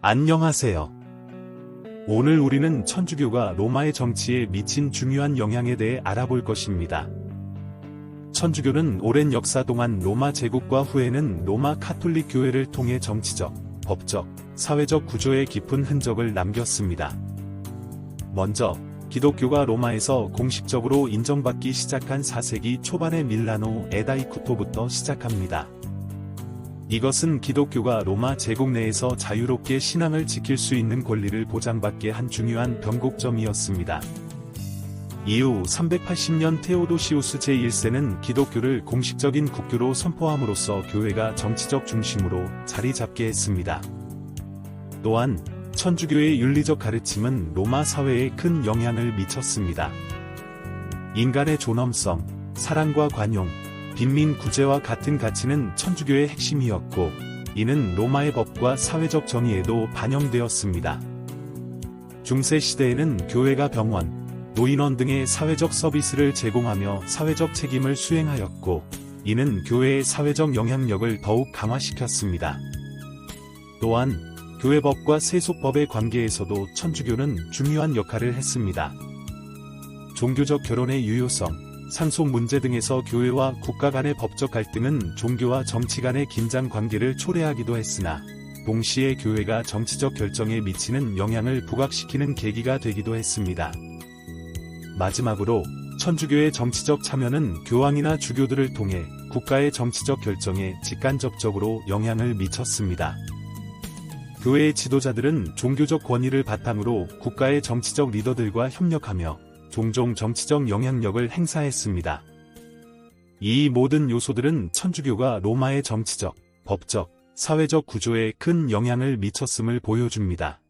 안녕하세요. 오늘 우리는 천주교가 로마의 정치에 미친 중요한 영향에 대해 알아볼 것입니다. 천주교는 오랜 역사 동안 로마 제국과 후에는 로마 카톨릭 교회를 통해 정치적, 법적, 사회적 구조에 깊은 흔적을 남겼습니다. 먼저, 기독교가 로마에서 공식적으로 인정받기 시작한 4세기 초반의 밀라노 에다이쿠토부터 시작합니다. 이것은 기독교가 로마 제국 내에서 자유롭게 신앙을 지킬 수 있는 권리를 보장받게 한 중요한 변곡점이었습니다. 이후 380년 테오도시우스 제1세는 기독교를 공식적인 국교로 선포함으로써 교회가 정치적 중심으로 자리 잡게 했습니다. 또한 천주교의 윤리적 가르침은 로마 사회에 큰 영향을 미쳤습니다. 인간의 존엄성, 사랑과 관용, 빈민 구제와 같은 가치는 천주교의 핵심이었고, 이는 로마의 법과 사회적 정의에도 반영되었습니다. 중세 시대에는 교회가 병원, 노인원 등의 사회적 서비스를 제공하며 사회적 책임을 수행하였고, 이는 교회의 사회적 영향력을 더욱 강화시켰습니다. 또한, 교회법과 세속법의 관계에서도 천주교는 중요한 역할을 했습니다. 종교적 결혼의 유효성, 상속 문제 등에서 교회와 국가 간의 법적 갈등은 종교와 정치 간의 긴장 관계를 초래하기도 했으나, 동시에 교회가 정치적 결정에 미치는 영향을 부각시키는 계기가 되기도 했습니다. 마지막으로, 천주교의 정치적 참여는 교황이나 주교들을 통해 국가의 정치적 결정에 직간접적으로 영향을 미쳤습니다. 교회의 지도자들은 종교적 권위를 바탕으로 국가의 정치적 리더들과 협력하며 종종 정치적 영향력을 행사했습니다. 이 모든 요소들은 천주교가 로마의 정치적, 법적, 사회적 구조에 큰 영향을 미쳤음을 보여줍니다.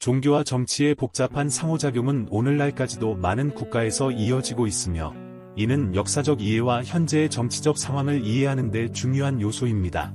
종교와 정치의 복잡한 상호작용은 오늘날까지도 많은 국가에서 이어지고 있으며, 이는 역사적 이해와 현재의 정치적 상황을 이해하는 데 중요한 요소입니다.